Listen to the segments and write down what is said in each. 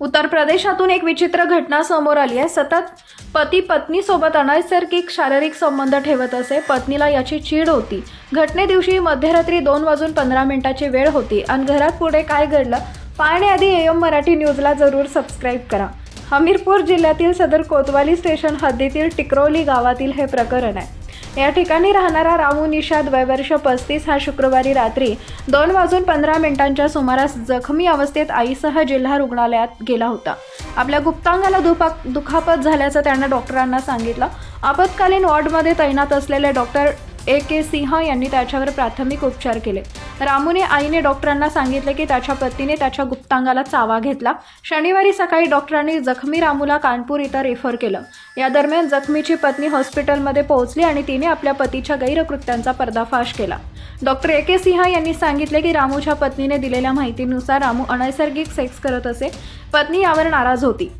उत्तर प्रदेशातून एक विचित्र घटना समोर आली आहे. सतत पती पत्नी सोबत अनैसर्गिक शारीरिक संबंध ठेवत असे. पत्नीला याची चीड होती. घटने दिवशी मध्यरात्री दोन वाजून पंधरा मिनिटाची वेळ होती. आणि घरात पुढे काय घडलं? पाहण्याआधी एम मराठी न्यूजला जरूर सबस्क्राईब करा. हमीरपूर जिल्ह्यातील सदर कोतवाली स्टेशन हद्दीतील टिकरौली गावातील हे प्रकरण आहे. या ठिकाणी राहणारा रामू निषाद वयवर्ष पस्तीस हा शुक्रवारी रात्री दोन वाजून पंधरा मिनिटांच्या सुमारास जखमी अवस्थेत आईसह जिल्हा रुग्णालयात गेला होता. आपल्या गुप्तांगाला दुपा दुखापत झाल्याचं त्यानं डॉक्टरांना सांगितलं. आपत्कालीन वॉर्डमध्ये तैनात असलेले डॉक्टर ए के सिंह यांनी त्याच्यावर प्राथमिक उपचार केले. रामूने आईने डॉक्टरांना सांगितले की त्याच्या पतीने त्याच्या गुप्तांगाला चावा घेतला. शनिवारी सकाळी डॉक्टरांनी जखमी रामूला कानपूर इथं रेफर केलं. या दरम्यान जखमीची पत्नी हॉस्पिटलमध्ये पोहोचली आणि तिने आपल्या पतीच्या गैरकृत्यांचा पर्दाफाश केला. डॉक्टर ए के सिंह यांनी सांगितले की रामूच्या पत्नीने दिलेल्या माहितीनुसार रामू अनैसर्गिक सेक्स करत असे. पत्नी यावर नाराज होती.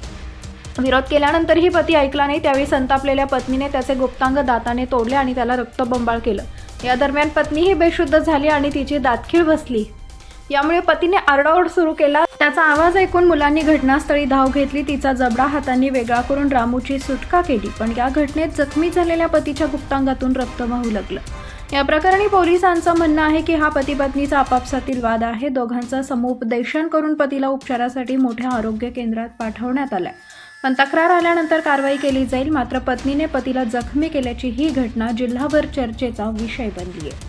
विरोध केल्यानंतरही पती ऐकला नाही. त्यावेळी संतापलेल्या पत्नीने त्याचे गुप्तांग दाताने तोडले आणि त्याला रक्तबंबाळ केलं. या दरम्यान पत्नीही बेशुद्ध झाली आणि तिची दातखीळ बसली. यामुळे पतीने आरडाओरड सुरू केला. त्याचा आवाज ऐकून मुलांनी घटनास्थळी धाव घेतली. तिचा जबडा हातांनी वेगळा करून रामूची सुटका केली. पण या घटनेत जखमी झालेल्या पतीच्या गुप्तांगातून रक्त वाहू लागलं. या प्रकरणी पोलिसांचं म्हणणं आहे की हा पती पत्नीचा आपापसातील वाद आहे. दोघांचा समुपदेशन करून पतीला उपचारासाठी मोठ्या आरोग्य केंद्रात पाठवण्यात आलाय. पण तक्रार आल्यानंतर कारवाई केली जाईल मात्र पत्नीने पतीला जखमी केल्याची ही घटना जिल्हाभर चर्चेचा विषय बनली आहे